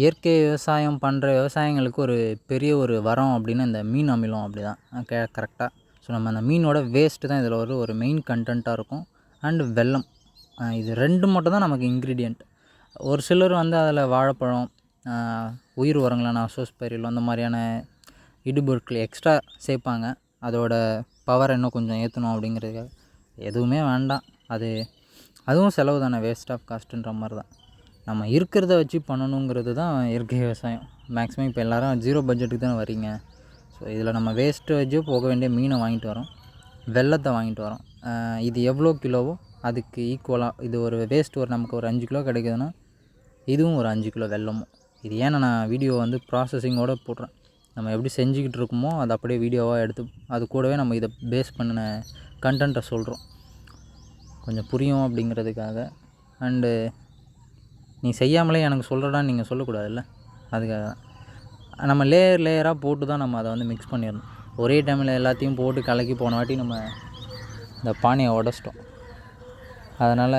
இயற்கை விவசாயம் பண்ணுற விவசாயிங்களுக்கு ஒரு பெரிய ஒரு வரம் அப்படின்னு இந்த மீன் அமிலம் அப்படி தான் கே கரெக்டாக ஸோ நம்ம அந்த மீனோட வேஸ்ட்டு தான் இதில் ஒரு ஒரு மெயின் கண்டென்ட்டாக இருக்கும். அண்டு வெல்லம். இது ரெண்டு மட்டும் தான் நமக்கு இன்க்ரீடியண்ட் ஒரு சிலர் வந்து அதில் வாழைப்பழம் உயிர் உரங்களான அசோஸ்பைரில் அந்த மாதிரியான இடுபொருட்கள் எக்ஸ்ட்ரா சேர்ப்பாங்க. அதோட பவர் இன்னும் கொஞ்சம் ஏற்றணும் அப்படிங்கிறதுக்காக. எதுவுமே வேண்டாம். அது அதுவும் செலவு தானே வேஸ்ட் ஆஃப் காஸ்ட்டுன்ற மாதிரி தான் நம்ம இருக்கிறத வச்சு பண்ணணுங்கிறது தான் இயற்கை விவசாயம். மேக்ஸிமம் இப்போ எல்லோரும் ஜீரோ பட்ஜெட்டுக்கு தானே வரீங்க ஸோ இதில் நம்ம வேஸ்ட்டு வச்சு போக வேண்டிய மீனை வாங்கிட்டு வரோம். வெள்ளத்தை வாங்கிட்டு வரோம். இது எவ்வளோ கிலோவோ அதுக்கு ஈக்குவலாக இது ஒரு வேஸ்ட் ஒரு நமக்கு ஒரு அஞ்சு கிலோ கிடைக்குதுன்னா இதுவும் ஒரு அஞ்சு கிலோ வெள்ளமும். இது ஏன்னா நான் வீடியோ வந்து ப்ராசஸிங்கோடு போடுறேன். நம்ம எப்படி செஞ்சுக்கிட்டு இருக்கோமோ அதை அப்படியே வீடியோவாக எடுத்து அது கூடவே நம்ம இதை பேஸ் பண்ணின கண்டென்ட்டை சொல்கிறோம் கொஞ்சம் புரியும் அப்படிங்கிறதுக்காக. அண்டு நீ செய்யாமலே எனக்கு சொல்கிறடான்னு நீங்கள் சொல்லக்கூடாதுல்ல? அதுக்காக தான் நம்ம லேயர் லேயராக போட்டு தான் நம்ம அதை வந்து மிக்ஸ் பண்ணிடணும். ஒரே டைமில் எல்லாத்தையும் போட்டு கலக்கி போன வாட்டி நம்ம இந்த பானையை உடச்சிட்டோம். அதனால்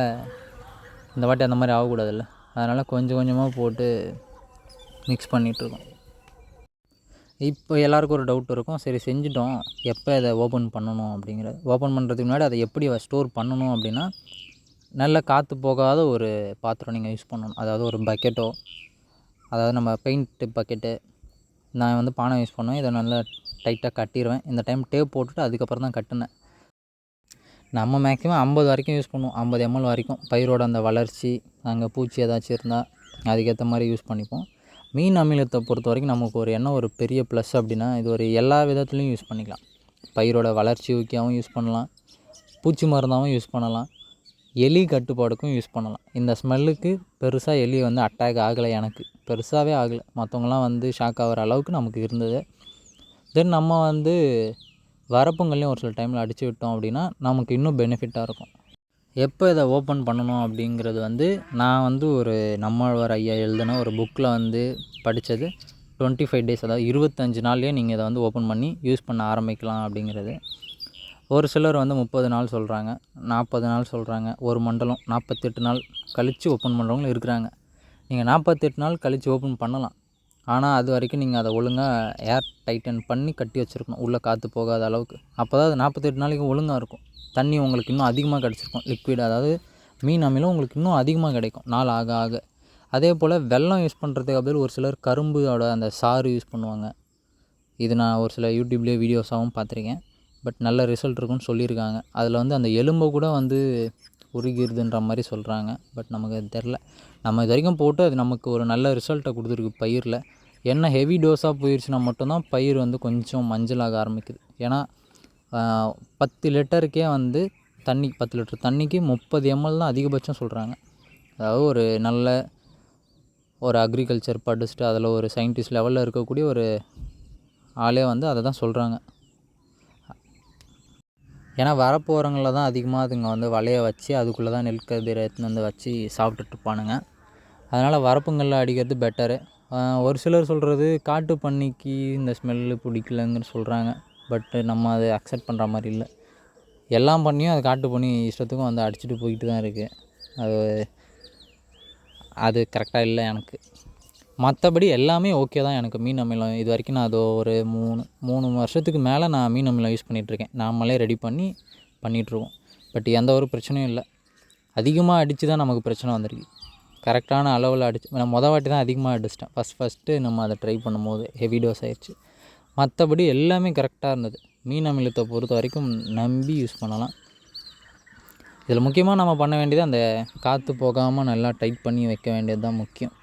இந்த வாட்டி அந்த மாதிரி ஆகக்கூடாதுல்ல? அதனால் கொஞ்சம் கொஞ்சமாக போட்டு மிக்ஸ் பண்ணிகிட்ருக்கோம் இப்போ எல்லாருக்கும் ஒரு டவுட் இருக்கும். சரி செஞ்சுட்டோம். எப்போ இதை ஓப்பன் பண்ணணும் அப்படிங்கிறது ஓப்பன் பண்ணுறதுக்கு முன்னாடி அதை எப்படி ஸ்டோர் பண்ணணும் அப்படின்னா நல்ல காற்று போகாத ஒரு பாத்திரம் நீங்கள் யூஸ் பண்ணணும். அதாவது ஒரு பக்கெட்டோ அதாவது நம்ம பெயிண்ட்டு பக்கெட்டு நான் வந்து பானை யூஸ் பண்ணுவேன். இதை நல்லா டைட்டாக கட்டிடுவேன் இந்த டைம் டேப் போட்டுட்டு அதுக்கப்புறம் தான் கட்டினேன். நம்ம மேக்ஸிமம் ஐம்பது வரைக்கும் யூஸ் பண்ணுவோம். ஐம்பது எம்எல் வரைக்கும். பயிரோட அந்த வளர்ச்சி அங்கே பூச்சி ஏதாச்சும் இருந்தால் அதுக்கேற்ற மாதிரி யூஸ் பண்ணிப்போம். மீன் அமிலத்தை பொறுத்த வரைக்கும் நமக்கு ஒரு என்ன ஒரு பெரிய ப்ளஸ் அப்படின்னா இது ஒரு எல்லா விதத்துலேயும் யூஸ் பண்ணிக்கலாம். பயிரோட வளர்ச்சி ஊக்கியாகவும் யூஸ் பண்ணலாம். பூச்சி மருந்தாகவும் யூஸ் பண்ணலாம். எலி கட்டுப்பாடுக்கும் யூஸ் பண்ணலாம். இந்த ஸ்மெல்லுக்கு பெருசாக எலி வந்து அட்டாக் ஆகலை எனக்கு. பெருசாகவே ஆகலை. மற்றவங்களாம் வந்து ஷாக் ஆகிற அளவுக்கு நமக்கு இருந்தது. தென் நம்ம வந்து வரப்புங்கள்லையும் ஒரு சில டைமில் அடித்து விட்டோம் அப்படின்னா நமக்கு இன்னும் பெனிஃபிட்டாக இருக்கும். எப்போ இதை ஓப்பன் பண்ணணும் அப்படிங்கிறது வந்து நான் வந்து ஒரு நம்மாழ்வார் ஐயா எழுதின ஒரு புக்கில் வந்து படித்தது டுவெண்ட்டி ஃபைவ் டேஸ் அதாவது இருபத்தஞ்சி நாள்லேயே நீங்கள் இதை வந்து ஓப்பன் பண்ணி யூஸ் பண்ண ஆரம்பிக்கலாம் அப்படிங்கிறது. ஒரு சிலர் வந்து முப்பது நாள் சொல்கிறாங்க நாற்பது நாள் சொல்கிறாங்க ஒரு மண்டலம் நாற்பத்தெட்டு நாள் கழித்து ஓப்பன் பண்ணுறவங்களும் இருக்கிறாங்க. நீங்கள் நாற்பத்தெட்டு நாள் கழித்து ஓப்பன் பண்ணலாம். ஆனால் அது வரைக்கும் நீங்கள் அதை ஒழுங்காக ஏர் டைட்டன் பண்ணி கட்டி வச்சுருக்கணும். உள்ளே காற்று போகாத அளவுக்கு. அப்போ தான் அது நாற்பத்தெட்டு நாளைக்கு ஒழுங்காக இருக்கும். தண்ணி உங்களுக்கு இன்னும் அதிகமாக கிடச்சிருக்கும். லிக்விட் அதாவது மீன் அமிலம் உங்களுக்கு இன்னும் அதிகமாக கிடைக்கும். நாள் ஆக ஆக. அதே போல் வெள்ளம் யூஸ் பண்ணுறதுக்கு பதில் ஒரு சிலர் கரும்போட அந்த சாறு யூஸ் பண்ணுவாங்க. இது நான் ஒரு சில யூடியூப்லேயே வீடியோஸாகவும் பார்த்துருக்கேன். பட் நல்ல ரிசல்ட் இருக்குன்னு சொல்லியிருக்காங்க. அதில் வந்து அந்த எலும்பை கூட வந்து உருகிருதுன்ற மாதிரி சொல்கிறாங்க பட் நமக்கு அது தெரில நம்ம இது வரைக்கும் போட்டு அது நமக்கு ஒரு நல்ல ரிசல்ட்டை கொடுத்துருக்கு பயிரில். என்ன ஹெவி டோஸாக போயிடுச்சுன்னா மட்டும்தான் பயிர் வந்து கொஞ்சம் மஞ்சளாக ஆரம்பிக்குது. ஏன்னா பத்து லிட்டருக்கே வந்து தண்ணி பத்து லிட்டர் தண்ணிக்கு முப்பது எம்எல் தான் அதிகபட்சம் சொல்கிறாங்க அதாவது ஒரு நல்ல ஒரு அக்ரிகல்ச்சர் படிச்சுட்டு அதில் ஒரு சயின்டிஸ்ட் லெவலில் இருக்கக்கூடிய ஒரு ஆளே வந்து அதை தான் சொல்கிறாங்க ஏன்னா வரப்போகிறவங்கள தான் அதிகமாக அதுங்க வந்து வலைய வச்சு அதுக்குள்ளே தான் நெல் கதிரை எடுத்துன்னு வந்து வச்சு சாப்பிட்டுட்ருப்பானுங்க அதனால் வரப்புங்களில் அடிக்கிறது பெட்டரு ஒரு சிலர் சொல்கிறது காட்டு பன்னிக்கு இந்த ஸ்மெல்லு பிடிக்கலங்கன்னு சொல்கிறாங்க பட்டு நம்ம அதை அக்செப்ட் பண்ணுற மாதிரி இல்லை. எல்லாம் பண்ணியும் அது காட்டு பண்ணி இஷ்டத்துக்கும் வந்து அடிச்சுட்டு போய்கிட்டு தான் இருக்குது அது அது கரெக்டாக இல்லை எனக்கு. மற்றபடி எல்லாமே ஓகே தான் எனக்கு மீன் அமிலம். இது வரைக்கும் நான் அது ஒரு மூணு மூணு வருஷத்துக்கு மேலே நான் மீன் அமிலம் யூஸ் பண்ணிகிட்ருக்கேன் நாமளே ரெடி பண்ணி பண்ணிகிட்ருக்கோம் பட் எந்த ஒரு பிரச்சனையும் இல்லை. அதிகமாக அடித்து தான் நமக்கு பிரச்சனை வந்திருக்கு. கரெக்டான அளவில் அடிச்சு நான் மொதல் வாட்டி தான் அதிகமாக அடிச்சிட்டேன். ஃபஸ்ட் ஃபஸ்ட்டு நம்ம அதை ட்ரை பண்ணும்போது ஹெவி டோஸ் ஆயிடுச்சு மற்றபடி எல்லாமே கரெக்டாக இருந்தது. மீன் அமிலத்தை பொறுத்த வரைக்கும் நம்பி யூஸ் பண்ணலாம். இதில் முக்கியமாக நம்ம பண்ண வேண்டியது அந்த காற்று போகாமல் நல்லா டைட் பண்ணி வைக்க வேண்டியது தான் முக்கியம்.